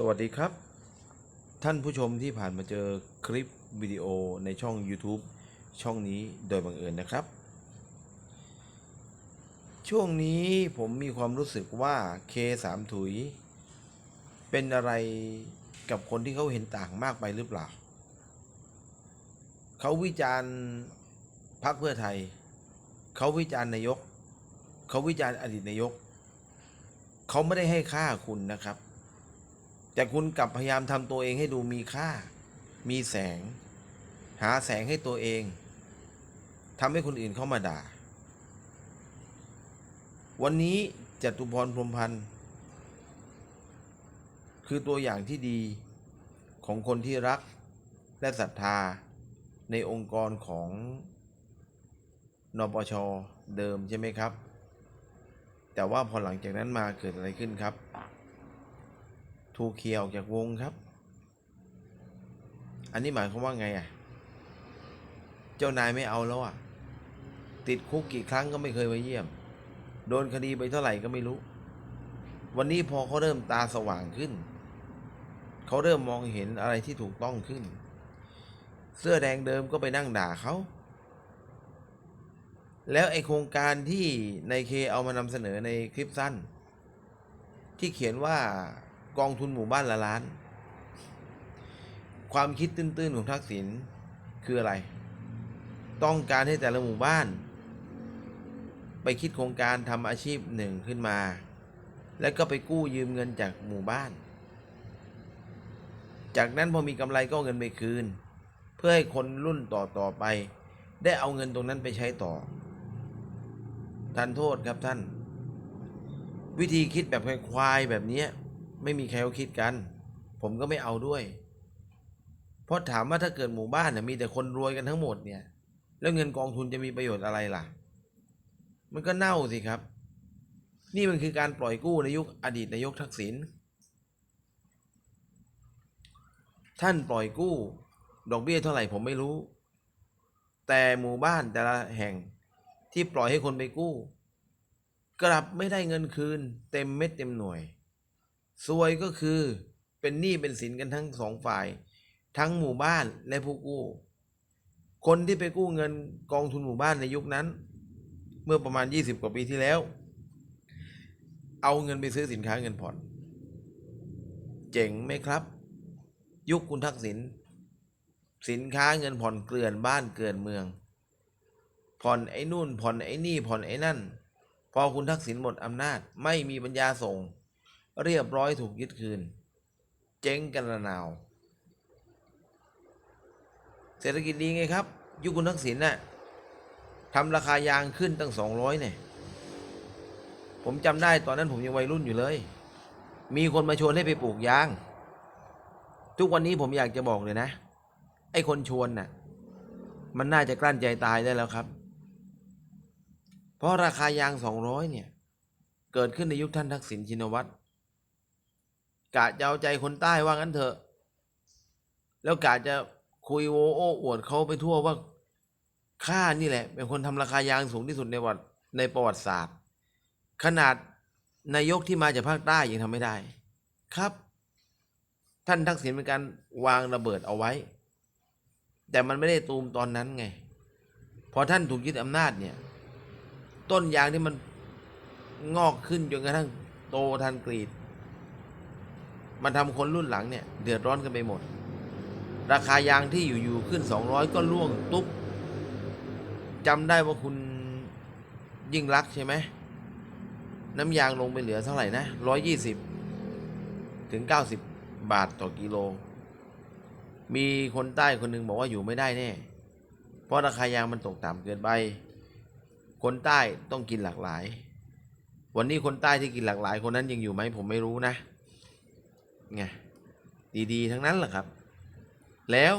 สวัสดีครับ ท่านผู้ชมที่ผ่านมาเจอคลิปวิดีโอในช่อง YouTube ช่องนี้โดยบังเอิญนะครับ ช่วงนี้ผมมีความรู้สึกว่า K3 ถุย เป็นอะไรกับคนที่เขาเห็นต่างมากไปหรือเปล่า เขาวิจารณ์พรรคเพื่อไทย เขาวิจารณ์นายก เขาวิจารณ์อดีตนายก เขาไม่ได้ให้ค่าคุณนะครับ แต่คุณกลับพยายามทำตัวเองให้ดูมีค่า มีแสง หาแสงให้ตัวเองทำให้คนอื่นเข้ามาด่า วันนี้จตุพรพรมพันธ์คือตัวอย่างที่ดีของคนที่รักและศรัทธาในองค์กรของนปชเดิมใช่ไหมครับ แต่ว่าพอหลังจากนั้นมาเกิดอะไรขึ้นครับ ถูกเคลียร์ออกจากวงครับ อันนี้หมายความว่าไงอะ เจ้านายไม่เอาแล้วอะ ติดคุกกี่ครั้งก็ไม่เคยมาเยี่ยม โดนคดีไปเท่าไหร่ก็ไม่รู้ วันนี้พอเขาเริ่มตาสว่างขึ้น เขาเริ่มมองเห็นอะไรที่ถูกต้องขึ้น เสื้อแดงเดิมก็ไปนั่งด่าเขาแล้วไอโครงการที่ในเคเอามานำเสนอในคลิปสั้น ที่เขียนว่า กองทุนหมู่บ้านละล้าน ความคิดตื้นๆของทักษิณคืออะไร ต้องการให้แต่ละหมู่บ้าน ไปคิดโครงการทำอาชีพหนึ่งขึ้นมา แล้วก็ไปกู้ยืมเงินจากหมู่บ้าน จากนั้นพอมีกำไรก็เเงินไปคืน เพื่อให้คนรุ่นต่อต่อๆไป ได้เอาเงินตรงนั้นไปใช้ต่อท่านโทษครับท่าน วิธีคิดแบบควายแบบนี้ ไม่มีใครเขาคิดกัน ผมก็ไม่เอาด้วย เพราะถามว่าถ้าเกิดหมู่บ้านเนี่ยมีแต่คนรวยกันทั้งหมดเนี่ย แล้วเงินกองทุนจะมีประโยชน์อะไรล่ะ มันก็เน่าสิครับ นี่มันคือการปล่อยกู้ในยุคอดีตนายกทักษิณท่านปล่อยกู้ ดอกเบี้ยเท่าไหร่ผมไม่รู้ แต่หมู่บ้านแต่ละแห่งที่ปล่อยให้คนไปกู้ กลับไม่ได้เงินคืน เต็มเม็ดเต็มหน่วย ซวยก็คือเป็นหนี้เป็นสินกันทั้งสองฝ่าย ทั้งหมู่บ้านและผู้กู้ คนที่ไปกู้เงินกองทุนหมู่บ้านในยุคนั้น เมื่อประมาณ 20 กว่าปีที่แล้ว เอาเงินไปซื้อสินค้าเงินผ่อน เจ๋งไหมครับ ยุคคุณทักษิณสินค้าเงินผ่อนเกลื่อนบ้านเกลื่อนเมือง ผ่อนไอ้นู่นผ่อนไอ้นี่ผ่อนไอ้นั่น พอคุณทักษิณหมดอำนาจไม่มีปัญญาส่ง เรียบร้อยถูกยึดคืน เจ๊งกันระนาว เศรษฐกิจดีไงครับ ยุคคุณทักษิณน่ะทำราคายางขึ้นตั้งสองร้อยเนี่ย ผมจำได้ตอนนั้นผมยังวัยรุ่นอยู่เลย มีคนมาชวนให้ไปปลูกยาง ทุกวันนี้ผมอยากจะบอกเลยนะ ไอ้คนชวนน่ะ มันน่าจะกลั้นใจตายได้แล้วครับ เพราะราคายางสองร้อยเนี่ย เกิดขึ้นในยุคท่านทักษิณชินวัตร กะจะเอาใจคนใต้ว่างั้นเถอะ แล้วกะจะคุยโวโอ้อวดเขาไปทั่วว่าข้านี่แหละ เป็นคนทำราคายางสูงที่สุดในวัดในประวัติศาสตร์ ขนาดนายกที่มาจากภาคใต้ยังทำไม่ได้ ครับ ท่านทักษิณเป็นการวางระเบิดเอาไว้ แต่มันไม่ได้ตูมตอนนั้นไงพอท่านถูกยึดอำนาจเนี่ย ต้นยางที่มันงอกขึ้นจนกระทั่งโตทันกรีด มันทำคนรุ่นหลังเนี่ยเดือดร้อนกันไปหมด ราคายางที่อยู่ๆขึ้นสองร้อยก็ล่วงตุ๊บจำได้ว่าคุณยิ่งรักใช่ไหมน้ำยางลงไปเหลือเท่าไหร่นะร้อยยี่สิบถึงเก้าสิบบาทต่อกิโล มีคนใต้คนหนึ่งบอกว่าอยู่ไม่ได้แน่ เพราะราคายางมันตกต่ำเกินไป คนใต้ต้องกินหลากหลาย วันนี้คนใต้ที่กินหลากหลายคนนั้นยังอยู่ไหมผมไม่รู้นะ ไงดีๆ ทั้งนั้นแหละครับ แล้ว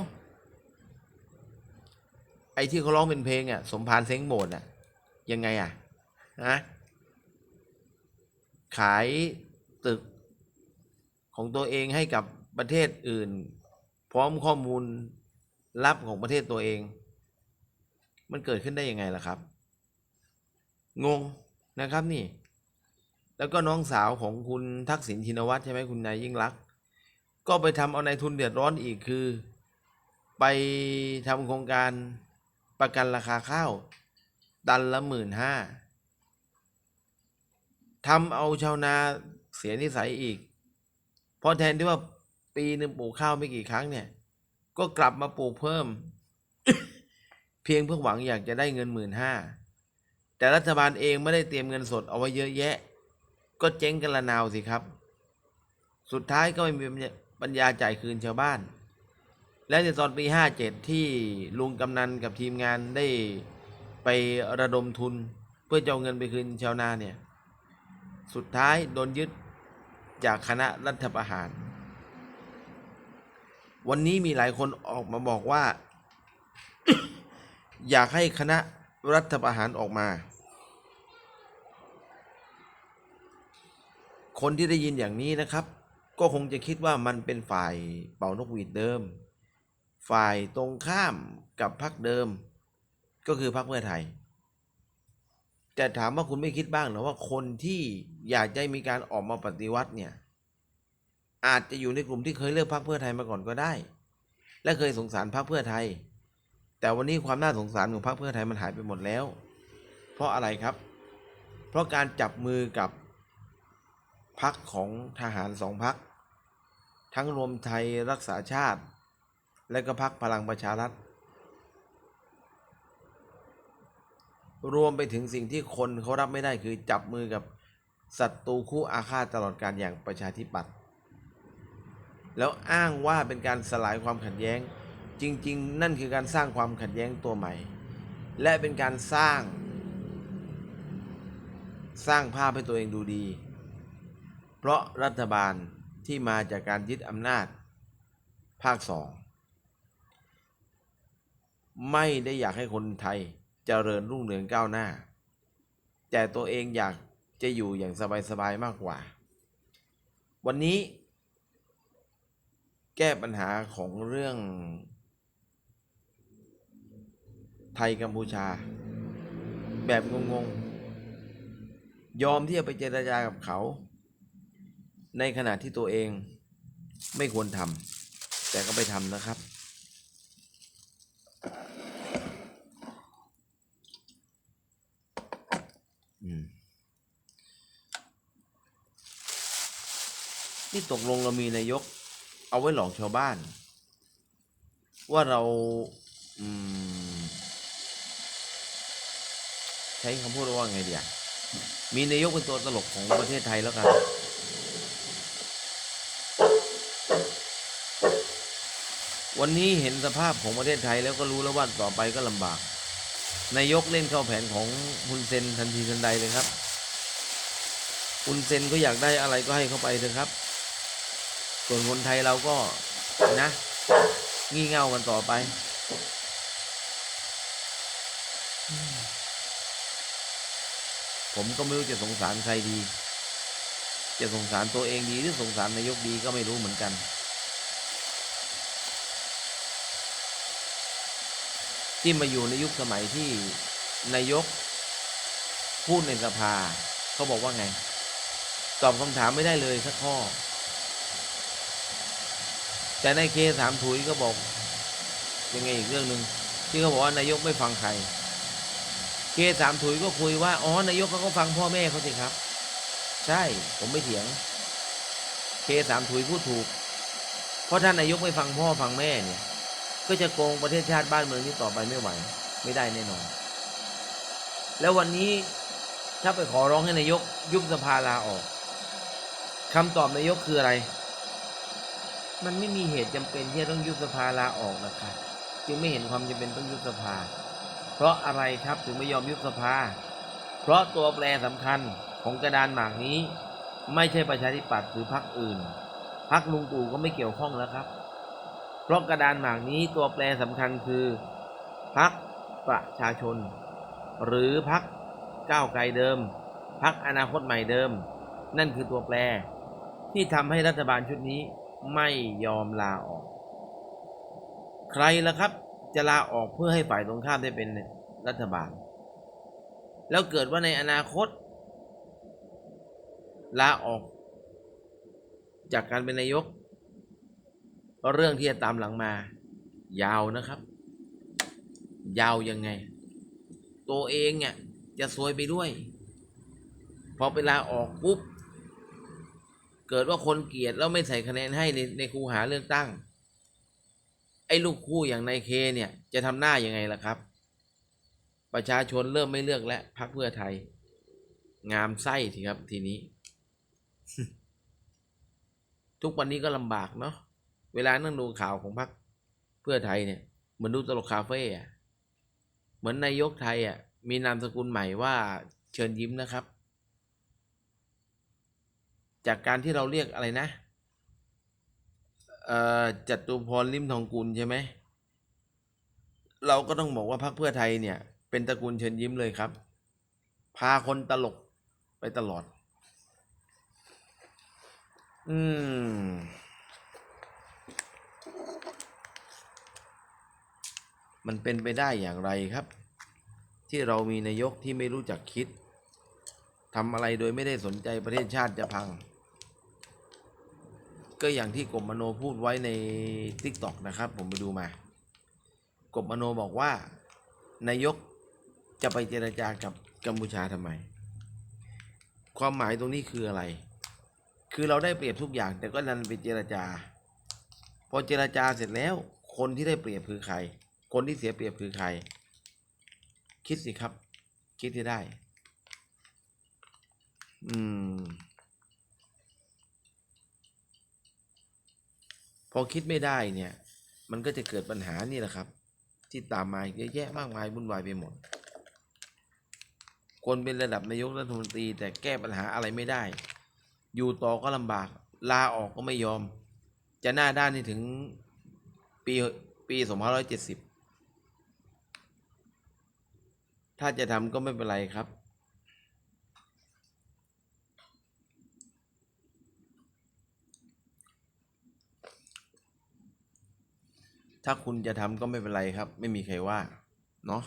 ไอ้ที่เขาร้องเป็นเพลงอะสมพานเซ้งโบดอะ ยังไงอะฮะขายตึกของตัวเองให้กับประเทศอื่น พร้อมข้อมูลลับของประเทศตัวเอง มันเกิดขึ้นได้ยังไงล่ะครับ งงนะครับนี่ แล้วก็น้องสาวของคุณทักษิณชินวัตรใช่ไหมคุณนายยิ่งรัก ก็ไปทำเอานายทุนเดือดร้อนอีกคือ ไปทำโครงการประกันราคาข้าว ตันละหมื่นห้าทำเอาชาวนาเสียนิสัยอีกเพราะแทนที่ว่าปีหนึ่งปลูกข้าวไม่กี่ครั้งเนี่ย ก็กลับมาปลูกเพิ่ม เพียงเพื่อหวังอยากจะได้เงินหมื่นห้าแต่รัฐบาลเองไม่ได้เตรียมเงินสดเอาไว้เยอะแยะ ก็เจ๊งกันละนาวสิครับ สุดท้ายก็ไม่มีปัญญาจ่ายคืนชาวบ้าน และในตอนปี 57 ที่ลุงกำนันกับทีมงานได้ไประดมทุนเพื่อจะเอาเงินไปคืนชาวนาเนี่ย สุดท้ายโดนยึดจากคณะรัฐประหาร วันนี้มีหลายคนออกมาบอกว่า อยากให้คณะรัฐประหารออกมา คนที่ได้ยินอย่างนี้นะครับ ก็คงจะคิดว่ามันเป็นฝ่ายเป่านกหวีดเดิม ฝ่ายตรงข้ามกับพรรคเดิม ก็คือพรรคเพื่อไทย แต่ถามว่าคุณไม่คิดบ้างหรือว่าคนที่อยากจะมีการออกมาปฏิวัติเนี่ยอาจจะอยู่ในกลุ่มที่เคยเลือกพรรคเพื่อไทยมาก่อนก็ได้ และเคยสงสารพรรคเพื่อไทย แต่วันนี้ความน่าสงสารของพรรคเพื่อไทยมันหายไปหมดแล้ว เพราะอะไรครับ เพราะการจับมือกับ พรรคของทหารสองพรรคทั้งรวมไทยรักษาชาติ และก็พรรคพลังประชารัฐ รวมไปถึงสิ่งที่คนเขารับไม่ได้คือจับมือกับศัตรูคู่อาฆาตตลอดการอย่างประชาธิปัตย์แล้วอ้างว่าเป็นการสลายความขัดแย้งจริง ๆ นั่นคือการสร้างความขัดแย้งตัวใหม่ และเป็นการสร้าง สร้างภาพให้ตัวเองดูดี เพราะรัฐบาลที่มาจากการยึดอำนาจภาคสองไม่ได้อยากให้คนไทยเจริญรุ่งเรืองก้าวหน้า แต่ตัวเองอยากจะอยู่อย่างสบายๆมากกว่า วันนี้แก้ปัญหาของเรื่อง ไทยกัมพูชา แบบงงๆ ยอมที่จะไปเจรจากับเขา ในขณะที่ตัวเองไม่ควรทำแต่ก็ไปทำนะครับ นี่ตกลงเรามีนายก เอาไว้หลอกชาวบ้าน ว่าเราใช้คำพูดว่าไงเดียมีนายกเป็นตัวตลกของประเทศไทยแล้วกัน วันนี้เห็นสภาพของประเทศไทยแล้วก็รู้แล้วว่าต่อไปก็ลำบากนายกเล่นเข้าแผนของฮุนเซนทันทีทันใดเลยครับฮุนเซนก็อยากได้อะไรก็ให้เขาไปเถอะครับ ส่วนคนไทยเราก็นะงี่เง่ากันต่อไป ผมก็ไม่รู้จะสงสารใครดี จะสงสารตัวเองดีหรือสงสารนายกดีก็ไม่รู้เหมือนกัน ที่มาอยู่ในยุคสมัยที่นายกพูดในสภาเขาบอกว่าไง ตอบคำถามไม่ได้เลยสักข้อ แต่ในเคถามถุยก็บอกยังไงอีกเรื่องหนึ่งที่เขาบอกว่านายกไม่ฟังใครเคสามถุยก็คุยว่าอ๋อนายกเขาก็ฟังพ่อแม่เขาสิครับ ใช่ผมไม่เถียง เคสามถุยพูดถูก เพราะท่านนายกไม่ฟังพ่อฟังแม่เนี่ย ก็จะโกงประเทศชาติบ้านเมืองนี้ต่อไปไม่ไหว ไม่ได้แน่นอน แล้ววันนี้ถ้าไปขอร้องให้นายกยุบสภาลาออกคำตอบนายกคืออะไร มันไม่มีเหตุจำเป็นที่จะต้องยุบสภาลาออกนะครับจึงไม่เห็นความจำเป็นต้องยุบสภา เพราะอะไรครับถึงไม่ยอมยุบสภา เพราะตัวแปรสำคัญของกระดานหมากนี้ ไม่ใช่ประชาธิปัตย์หรือพรรคอื่นพรรคลุงตู่ก็ไม่เกี่ยวข้องแล้วครับ เพราะกระดานหมากนี้ตัวแปรสำคัญคือพรรคประชาชน หรือพรรคก้าวไกลเดิมพรรคอนาคตใหม่เดิม นั่นคือตัวแปร ที่ทำให้รัฐบาลชุดนี้ไม่ยอมลาออก ใครล่ะครับจะลาออกเพื่อให้ฝ่ายตรงข้ามได้เป็นรัฐบาล แล้วเกิดว่าในอนาคต ลาออก จากการเป็นนายก เรื่องที่จะตามหลังมา ยาวนะครับ ยาวยังไง ตัวเองเนี่ยจะซวยไปด้วย พอเวลาออกปุ๊บ เกิดว่าคนเกลียดแล้วไม่ใส่คะแนนให้ในในครูหาเลือกตั้ง ไอ้ลูกคู่อย่างนายเคเนี่ย จะทำหน้ายังไงล่ะครับ ประชาชนเริ่มไม่เลือกแล้วพักเพื่อไทย งามไส้ทีครับทีนี้ ทุกวันนี้ก็ลำบากเนาะ เวลานั่งดูข่าวของพรรคเพื่อไทยเนี่ยเหมือนดูตลกคาเฟ่อะเหมือนนายกไทยอะมีนามสกุลใหม่ว่าเชิญยิ้มนะครับ จากการที่เราเรียกอะไรนะเอ่อจตุพรลิมทองกุลใช่ไหมเราก็ต้องบอกว่าพรรคเพื่อไทยเนี่ย เป็นตระกูลเชิญยิ้มเลยครับ พาคนตลกไปตลอด อืม มันเป็นไปได้อย่างไรครับ ที่เรามีนายกที่ไม่รู้จักคิดทำอะไรโดยไม่ได้สนใจประเทศชาติจะพัง ก็อย่างที่กบมโนพูดไว้ใน t ิ k t o k นะครับ ผมไปดูมา กบมโนบอกว่า นายกจะไปเจรจากับกัมพูชาทำไม ความหมายตรงนี้คืออะไร คือเราได้เปรียบทุกอย่างแต่ก็นันไปเจรจา พอเจรจาเสร็จแล้ว คนที่ได้เปรียบคือใคร คนที่เสียเปรียบคือใคร คิดสิครับ คิดที่ได้ อืม พอคิดไม่ได้เนี่ย มันก็จะเกิดปัญหานี่แหละครับ ที่ตามมาเยอะแยะมากมายวุ่นวายไปหมด คนเป็นระดับนายกรัฐมนตรีแต่แก้ปัญหาอะไรไม่ได้ อยู่ต่อก็ลำบาก ลาออกก็ไม่ยอม จะหน้าด้านนี่ถึงปีปีสองพันร้อยเจ็ดสิบ ถ้าจะทำก็ไม่เป็นไรครับ ถ้าคุณจะทำก็ไม่เป็นไรครับ ไม่มีใครว่า เนาะ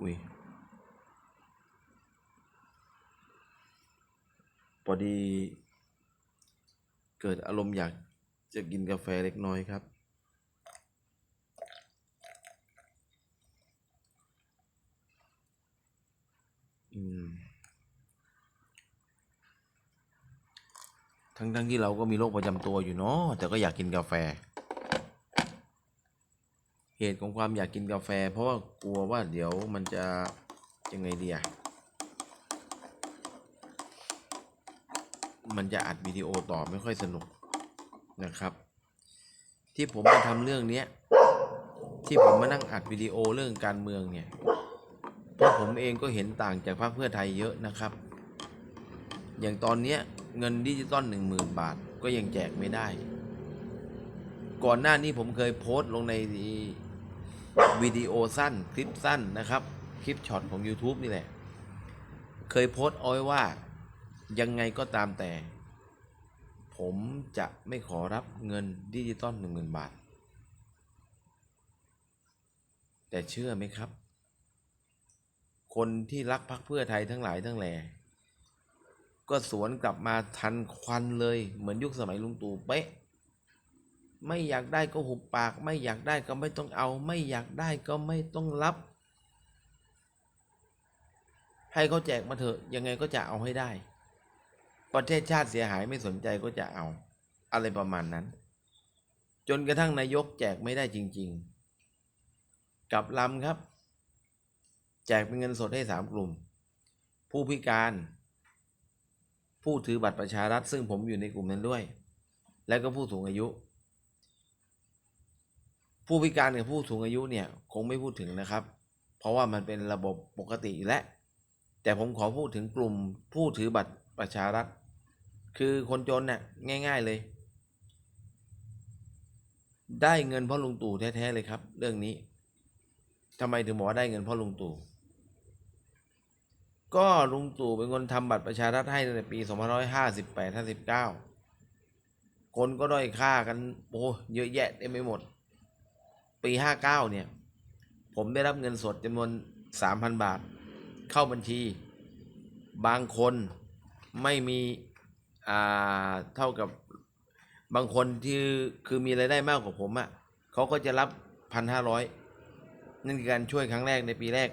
อุ้ยพอดี เกิดอารมณ์อยากจะกินกาแฟเล็กน้อยครับ อืม ทั้งทั้งที่เราก็มีโรคประจำตัวอยู่เนาะแต่ก็อยากกินกาแฟ เหตุของความอยากกินกาแฟ เพราะว่ากลัวว่าเดี๋ยวมันจะยังไงดีอะ มันจะอัดวิดีโอต่อไม่ค่อยสนุกนะครับ ที่ผมมาทำเรื่องนี้ที่ผมมานั่งอัดวิดีโอเรื่องการเมืองเนี่ยเพราะผมเองก็เห็นต่างจากพรรคเพื่อไทยเยอะนะครับ อย่างตอนนี้เงินดิจิตอลหนึ่งหมื่นบาทก็ยังแจกไม่ได้ ก่อนหน้านี้ผมเคยโพสต์ลงในวิดีโอสั้นคลิปสั้นนะครับ คลิปช็อตของ YouTube นี่แหละ เคยโพสต์เอาไว้ว่า ยังไงก็ตามแต่ ผมจะไม่ขอรับเงินดิจิตอลหนึ่งหมื่นบาท แต่เชื่อไหมครับ คนที่รักพรรคเพื่อไทยทั้งหลายทั้งแหล่ก็สวนกลับมาทันควันเลยเหมือนยุคสมัยลุงตู่เป๊ะ ไม่อยากได้ก็หุบปาก ไม่อยากได้ก็ไม่ต้องเอา ไม่อยากได้ก็ไม่ต้องรับ ให้เขาแจกมาเถอะยังไงก็จะเอาให้ได้ ประเทศชาติเสียหายไม่สนใจก็จะเอา อะไรประมาณนั้น จนกระทั่งนายกแจกไม่ได้จริง ๆ กับลำครับ แจกเป็นเงินสดให้สามกลุ่ม ผู้พิการ ผู้ถือบัตรประชารัฐซึ่งผมอยู่ในกลุ่มนั้นด้วย แล้วก็ผู้สูงอายุ ผู้พิการกับผู้สูงอายุเนี่ยคงไม่พูดถึงนะครับ เพราะว่ามันเป็นระบบปกติแล้วแต่ผมขอพูดถึงกลุ่มผู้ถือบัตรประชารัฐ คือคนจนน่ะง่าย ๆเลย ได้เงินพราะลุงตู่แท้ๆเลยครับ เรื่องนี้ทำไมถึงบอกว่าได้เงินพราะลุงตู่ก็ลุงตู่เป็นคนทำบัตรประชารัฐให้ตั้งแต่ปี2558 59 คนก็ด้อยค่ากันโอ้เยอะแยะเต็มไปหมด ปี 59 เนี่ย ผมได้รับเงินสดจำนวนสามพันบาท เข้าบัญชี บางคนไม่มี อ่าเท่ากับบางคนที่คือมีรายได้มากกว่าผมอะ่ะเขาก็จะรับพันห้าร้อยนั่นคือการช่วยครั้งแรกในปีแรก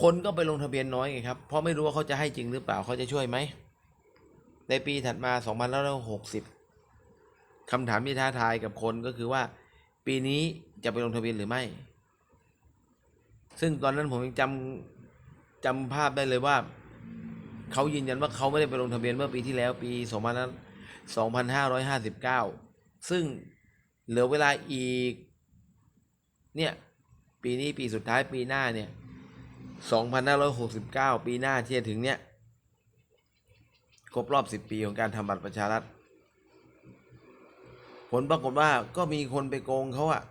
คนก็ไปลงทะเบียนน้อยไงครับ เพราะไม่รู้ว่าเขาจะให้จริงหรือเปล่าเขาจะช่วยไหม ในปีถัดมา2560คำถามที่ท้าทายกับคนก็คือว่า ปีนี้จะไปลงทะเบียนหรือไม่ ซึ่งตอนนั้นผมยังจำจำภาพได้เลยว่า เขายืนยันว่าเขาไม่ได้ไปลงทะเบียนเมื่อปีที่แล้วปี2559 ซึ่งเหลือเวลาอีก เนี่ย ปีนี้ปีสุดท้ายปีหน้าเนี่ย 2569 ปีหน้าที่จะถึงเนี่ย ครบรอบ 10 ปีของการทำบัตรประชารัฐ ผลปรากฏว่าก็มีคนไปโกงเขาอะ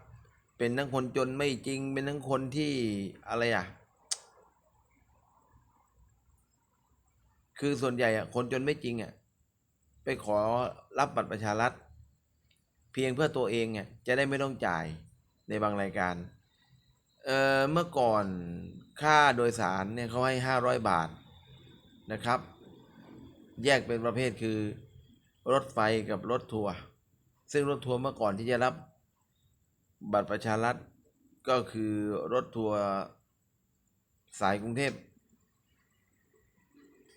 เป็นทั้งคนจนไม่จริง เป็นทั้งคนที่อะไรอะ คือส่วนใหญ่อะคนจนไม่จริงอะไปขอรับบัตรประชารัฐ เพียงเพื่อตัวเองอะจะได้ไม่ต้องจ่ายในบางรายการเอ่อเมื่อก่อนค่าโดยสารเนี่ยเขาให้ห้าร้อยบาทนะครับ แยกเป็นประเภทคือ รถไฟกับรถทัวร์ซึ่งรถทัวร์เมื่อก่อนที่จะรับบัตรประชารัฐก็คือรถทัวร์สายกรุงเทพ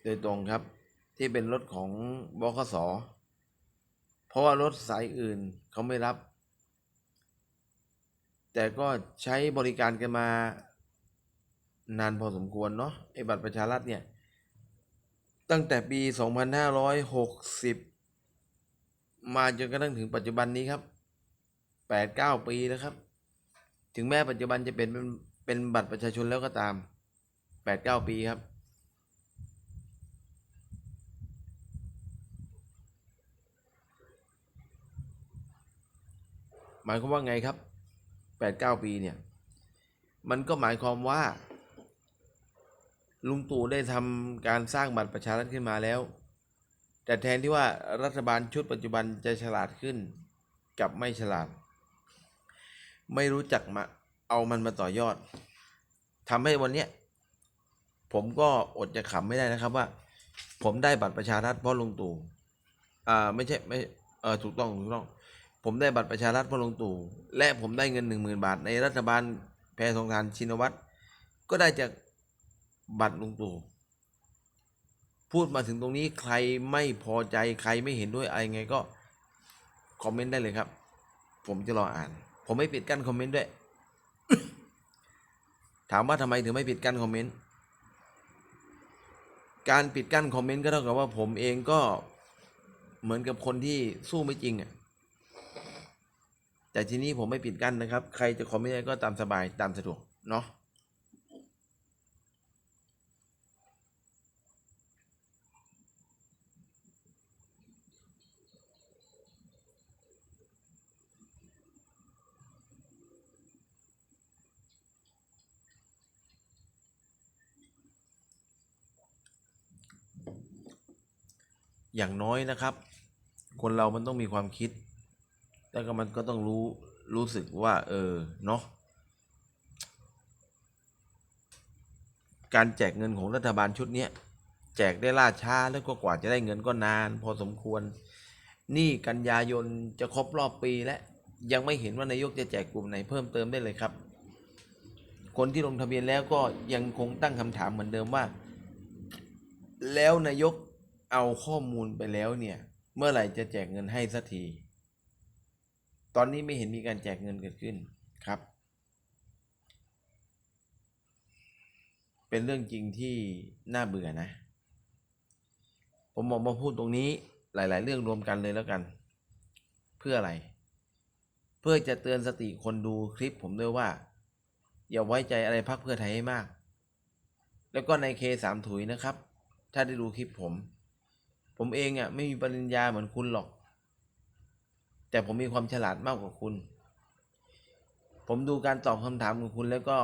โดยตรงครับ ที่เป็นรถของบขสเพราะว่ารถสายอื่นเขาไม่รับ แต่ก็ใช้บริการกันมานานพอสมควรเนาะไอ้บัตรประชารัฐเนี่ย ตั้งแต่ปี 2560 มาจนกระทั่งถึงปัจจุบันนี้ครับ 8-9 ปีแล้วครับ ถึงแม้ปัจจุบันจะเป็นเป็นบัตรประชาชนแล้วก็ตาม 8-9 ปีครับ หมายความว่าไงครับ8-9ปีเนี่ย มันก็หมายความว่า ลุงตู่ได้ทำการสร้างบัตรประชารัฐขึ้นมาแล้ว แต่แทนที่ว่ารัฐบาลชุดปัจจุบันจะฉลาดขึ้นกับไม่ฉลาด ไม่รู้จักมาเอามันมาต่อยอดทำให้วันเนี้ยผมก็อดจะขำไม่ได้นะครับว่า ผมได้บัตรประชารัฐเพราะลุงตู่อ่าไม่ใช่ไม่เออถูกต้องถูกต้อง ผมได้บัตรประชารัฐพลงตู่ และผมได้เงินหนึ่งหมื่นบาท ในรัฐบาลแพทองทานชินวัตรก็ได้จากบัตรลุงตู่พูดมาถึงตรงนี้ใครไม่พอใจใครไม่เห็นด้วยอะไรไงก็ คอมเมนต์ได้เลยครับ ผมจะรออ่าน ผมไม่ปิดกั้นคอมเมนต์ด้วย ถามว่าทำไมถึงไม่ปิดกั้นคอมเมนต์การปิดกั้นคอมเมนต์ก็เท่ากับว่าผมเองก็เหมือนกับคนที่สู้ไม่จริงอะ แต่ทีนี้ผมไม่ปิดกั้นนะครับ ใครจะคอมเมนต์ก็ตามสบายตามสะดวกเนาะอย่างน้อยนะครับ คนเรามันต้องมีความคิด แล้วก็มันก็ต้องรู้รู้สึกว่า เออเนาะการแจกเงินของรัฐบาลชุดเนี้ยแจกได้ล่าช้าแล้วก็กว่าจะได้เงินก็นาน พอสมควร นี่กันยายนจะครบรอบปีแล้วยังไม่เห็นว่านายกจะแจกกลุ่มไหนเพิ่มเติมได้เลยครับ คนที่ลงทะเบียนแล้วก็ยังคงตั้งคำถามเหมือนเดิมว่า แล้วนายกเอาข้อมูลไปแล้วเนี่ย เมื่อไหร่จะแจกเงินให้สักที ตอนนี้ไม่เห็นมีการแจกเงินเกิดขึ้นครับ เป็นเรื่องจริงที่น่าเบื่อนะ ผมบอกมาพูดตรงนี้หลาย ๆ เรื่องรวมกันเลยแล้วกัน เพื่ออะไร เพื่อจะเตือนสติคนดูคลิปผมด้วยว่า อย่าไว้ใจอะไรพักเพื่อไทยให้มาก แล้วก็ในเคสามถุยนะครับ ถ้าได้ดูคลิปผม ผมเองอะไม่มีปริญญาเหมือนคุณหรอก แต่ผมมีความฉลาดมากกว่าคุณ ผมดูการตอบคำถามของคุณแล้วก็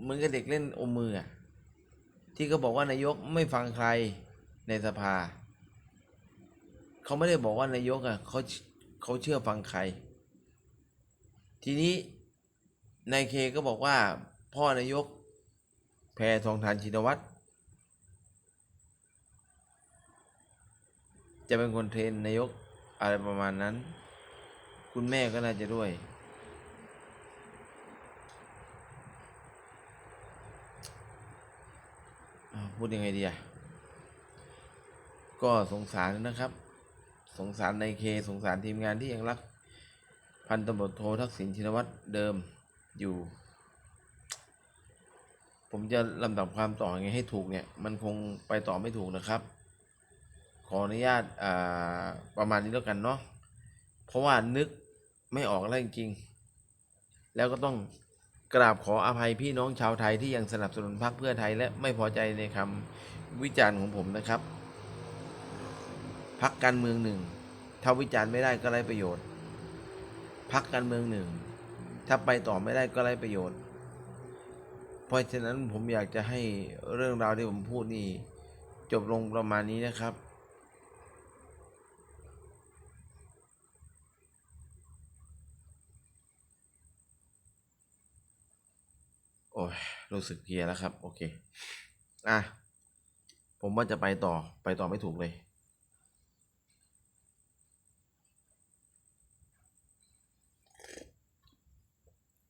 เหมือนกับเด็กเล่นอมมืออะที่เขาบอกว่านายกไม่ฟังใครในสภา เขาไม่ได้บอกว่านายกอะเขาเขาเชื่อฟังใคร ทีนี้นายเคก็บอกว่าพ่อนายกแพทองทานชินวัตรจะเป็นคนเทรนนายก อะไรประมาณนั้น คุณแม่ก็น่าจะด้วย พูดยังไงดีอะก็สงสารนะครับ สงสารในเคสงสารทีมงานที่ยังรัก พันตำรวจโททักษิณชินวัตรเดิมอยู่ ผมจะลำดับความต่อไงให้ถูกเนี่ย มันคงไปต่อไม่ถูกนะครับ ขออนุญาตอ่าประมาณนี้แล้วกันเนาะเพราะว่านึกไม่ออกแล้วจริงๆ แล้วก็ต้องกราบขออภัยพี่น้องชาวไทยที่ยังสนับสนุนพรรคเพื่อไทย และไม่พอใจในคำวิจารณ์ของผมนะครับพักการเมืองหนึ่งถ้าวิจารณ์ไม่ได้ก็ไร้ประโยชน์พักการเมืองหนึ่งถ้าไปต่อไม่ได้ก็ไร้ประโยชน์ เพราะฉะนั้นผมอยากจะให้เรื่องราวที่ผมพูดนี่จบลงประมาณนี้นะครับ อ้ยรู้สึกเพียแล้วครับ โอเค อะ ผมว่าจะไปต่อไปต่อไม่ถูกเลย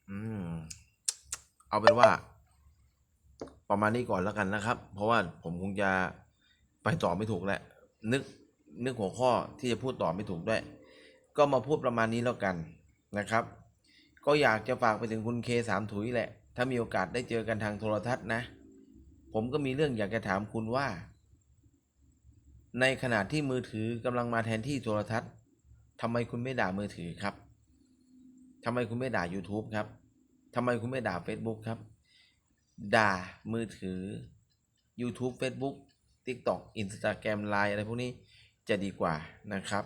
อืม เอาเป็นว่า ประมาณนี้ก่อนแล้วกันนะครับ เพราะว่าผมคงจะไปต่อไม่ถูกแล้ว นึกนึกหัวข้อที่จะพูดต่อไม่ถูกด้วย ก็มาพูดประมาณนี้แล้วกันนะครับ ก็อยากจะฝากไปถึงคุณเคสามถุยแหละ ถ้ามีโอกาสได้เจอกันทางโทรทัศน์นะ ผมก็มีเรื่องอยากจะถามคุณว่า ในขณะที่มือถือกำลังมาแทนที่โทรทัศน์ทำไมคุณไม่ด่ามือถือครับทำไมคุณไม่ด่า YouTube ครับทำไมคุณไม่ด่า Facebook ครับ ด่ามือถือ YouTube Facebook TikTok Instagram Line อะไรพวกนี้จะดีกว่านะครับ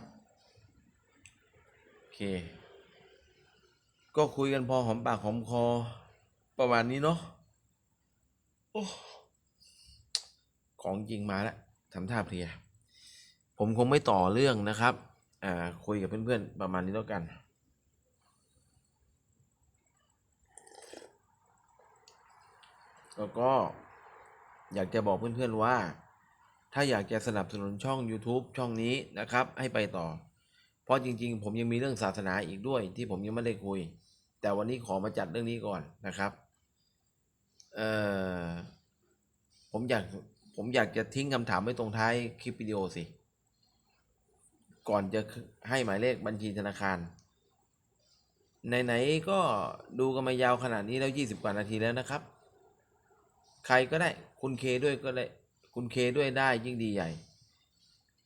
โอเค ก็คุยกันพอหอมปากหอมคอ ประมาณนี้เนาะอของจริงมาแล้วทำท่าเพลีย ผมคงไม่ต่อเรื่องนะครับ อ่า คุยกับเพื่อนๆ ประมาณนี้แล้วกัน แล้วก็อยากจะบอกเพื่อนๆว่า ถ้าอยากจะสนับสนุนช่อง YouTube ช่องนี้นะครับ ให้ไปต่อ เพราะจริงๆ ผมยังมีเรื่องศาสนาอีกด้วยที่ผมยังไม่ได้คุย แต่วันนี้ขอมาจัดเรื่องนี้ก่อนนะครับ เออผมอยากผมอยากจะทิ้งคำถามไว้ตรงท้ายคลิปวิดีโอสิ ก่อนจะให้หมายเลขบัญชีธนาคาร ไหน ๆ ก็ดูกันมายาวขนาดนี้แล้วยี่สิบกว่านาทีแล้วนะครับ ใครก็ได้คุณเคด้วยก็ได้ คุณเคด้วยได้ยิ่งดีใหญ่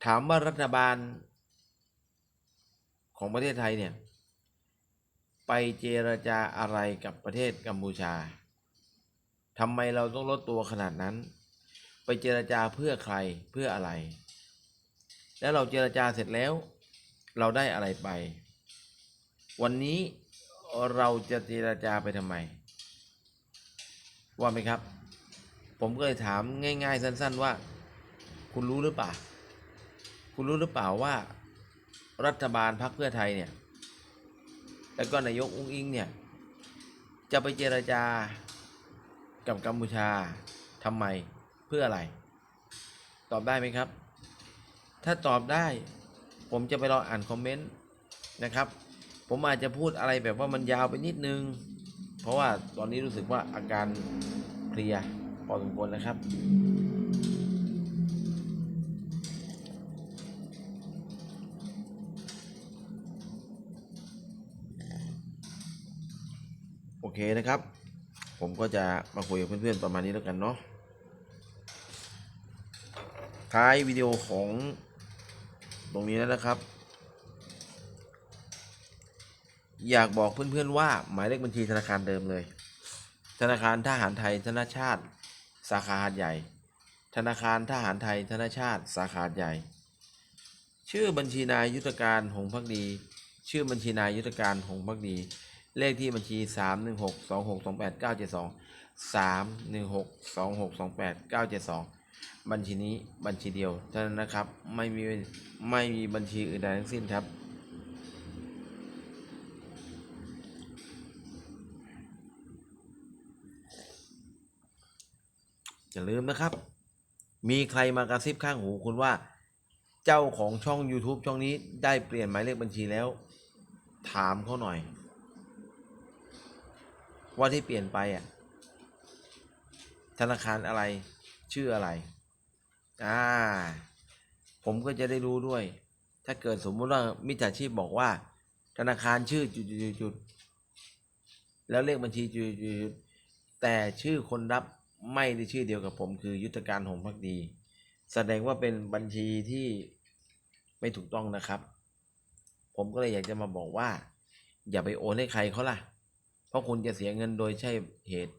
ถามว่ารัฐบาล ของประเทศไทยเนี่ย ไปเจรจาอะไรกับประเทศกัมพูชา ทำไมเราต้องลดตัวขนาดนั้น ไปเจรจาเพื่อใครเพื่ออะไร แล้วเราเจรจาเสร็จแล้ว เราได้อะไรไป วันนี้เราจะเจรจาไปทำไม ว่าไหมครับ ผมก็เลยถามง่าย ๆ สั้น ๆ ว่า คุณรู้หรือเปล่า คุณรู้หรือเปล่าว่ารัฐบาลพรรคเพื่อไทยเนี่ย แล้วก็นายกอุ้งอิงเนี่ย จะไปเจรจา กับกัมพูชาทำไมเพื่ออะไร ตอบได้ไหมครับ ถ้าตอบได้ ผมจะไปรออ่านคอมเมนต์นะครับ ผมอาจจะพูดอะไรแบบว่ามันยาวไปนิดนึง เพราะว่าตอนนี้รู้สึกว่าอาการเพลียพอสมควรนะครับโอเคนะครับ ผมก็จะมาคุยกับเพื่อนๆประมาณนี้แล้วกันเนาะท้ายวิดีโอของตรงนี้แล้วนะครับ อยากบอกเพื่อนๆว่าหมายเลขบัญชีธนาคารเดิมเลย ธนาคารทหารไทยธนชาติ สาขาหาดใหญ่ ธนาคารทหารไทยธนชาติ สาขาหาดใหญ่ ชื่อบัญชีนายยุทธการหงส์พักดี ชื่อบัญชีนายยุทธการหงส์พักดี เลขที่บัญชีสามหนึ่งหกสองหกสองแปดเก้าเจ็ดสองสามหนึ่งหกสองหกสองแปดเก้าเจ็ดสองบัญชีนี้บัญชีเดียวเท่านั้นนะครับ ไม่มีไม่มีบัญชีอื่นใดทั้งสิ้นครับ อย่าลืมนะครับ มีใครมากระซิบข้างหูคุณว่า เจ้าของช่อง YouTube ช่องนี้ได้เปลี่ยนหมายเลขบัญชีแล้ว ถามเขาหน่อย ว่าที่เปลี่ยนไปอะธนาคารอะไร ชื่ออะไร อ่า ผมก็จะได้รู้ด้วย ถ้าเกิดสมมุติว่ามิจฉาชีพบอกว่า ธนาคารชื่อจุดๆๆๆแล้วเลขบัญชีจุดๆๆแต่ชื่อคนรับไม่ได้ชื่อเดียวกับผม คือยุทธการหงส์พักดี แสดงว่าเป็นบัญชีที่ไม่ถูกต้องนะครับ ผมก็เลยอยากจะมาบอกว่า อย่าไปโอนให้ใครเขาล่ะ เพราะคุณจะเสียเงินโดยใช่เหตุ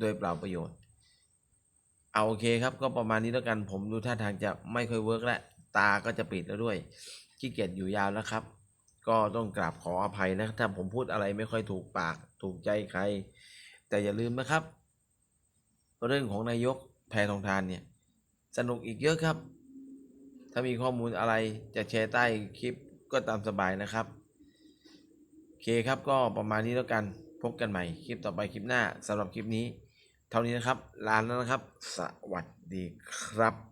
โดยเปล่าประโยชน์ เอาโอเคครับก็ประมาณนี้แล้วกันผมดูท่าทางจะไม่ค่อยเวิร์กแล้วตาก็จะปิดแล้วด้วยขี้เกียจอยู่ยาวแล้วครับ ก็ต้องกราบขออภัยนะถ้าผมพูดอะไรไม่ค่อยถูกปากถูกใจใคร แต่อย่าลืมนะครับ เรื่องของนายกแพทองทานเนี่ยสนุกอีกเยอะครับ ถ้ามีข้อมูลอะไรจะแชร์ใต้คลิปก็ตามสบายนะครับ โอเคครับก็ประมาณนี้แล้วกัน พบกันใหม่คลิปต่อไปคลิปหน้าสำหรับคลิปนี้ เท่านี้นะครับ ลาแล้วนะครับ สวัสดีครับ